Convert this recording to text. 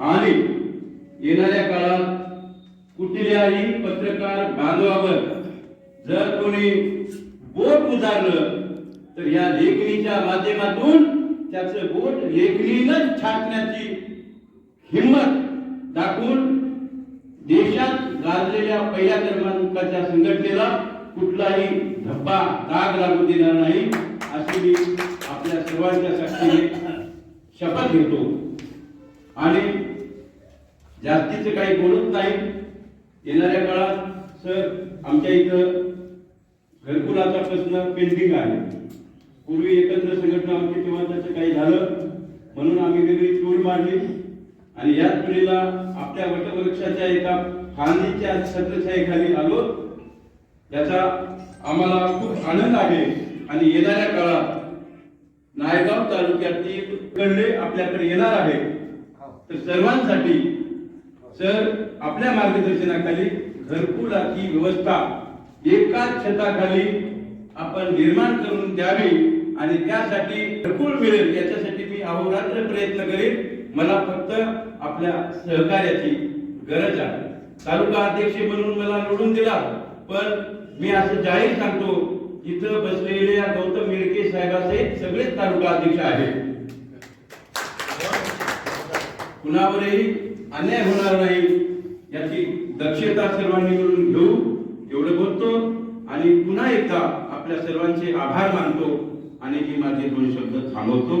आणि येणाऱ्या काळात कुठल्याही पत्रकार बांधवावर जर कोणी बोट उदारलं तर या लेखणीच्या माध्यमातून त्याचं बोट लेखणीनं छाटण्याची हिंमत दाखवून देशात गाजलेल्या पहिल्या क्रमांकाच्या संघटनेला कुठलाही धब्बा दाग लागू देणार नाही अशी मी आपल्या सर्वांच्या साक्षीने शपथ घेतो. आणि जास्तीचं काही बोलत नाही. येणाऱ्या काळात सर आमच्या इथं घरकुलाचा प्रश्न पेंडिंग आहे. पूर्वी एकत्र संघटना आमची तेव्हा त्याचं काही झालं. म्हणून आम्ही वेगळी चूल मांडली. आणि याच वेळेला आपल्या वटवृक्षाच्या एका फांदीच्या छत्रछायेखाली आलो. याचा आम्हाला खूप आनंद आहे. आणि येणाऱ्या काळात नायगाव तालुक्यातील कडले आपल्याकडे येणार आहे तर सर्वांसाठी सर आपल्या मार्गदर्शनाखाली घरकुलाची व्यवस्था एकाच छताखाली आपण निर्माण करून द्यावी आणि त्यासाठी घरकुल मिळेल याच्यासाठी मी अहोरात्र प्रयत्न करेन. मला फक्त आपल्या सहकार्याची गरज आहे. तालुका अध्यक्ष म्हणून मला निवडून दिला पण मी असं जाहीर सांगतो इथं बसलेले या गौतम मिरके साहेबाचे सगळेच तालुका अध्यक्ष आहेत. कुणावरही अन्याय होणार नाही याची दक्षता सर्वांनी मिळून घेऊ एवढं बोलतो. आणि पुन्हा एकदा आपल्या सर्वांचे आभार मानतो आणि मी माझे दोन शब्द थांबवतो.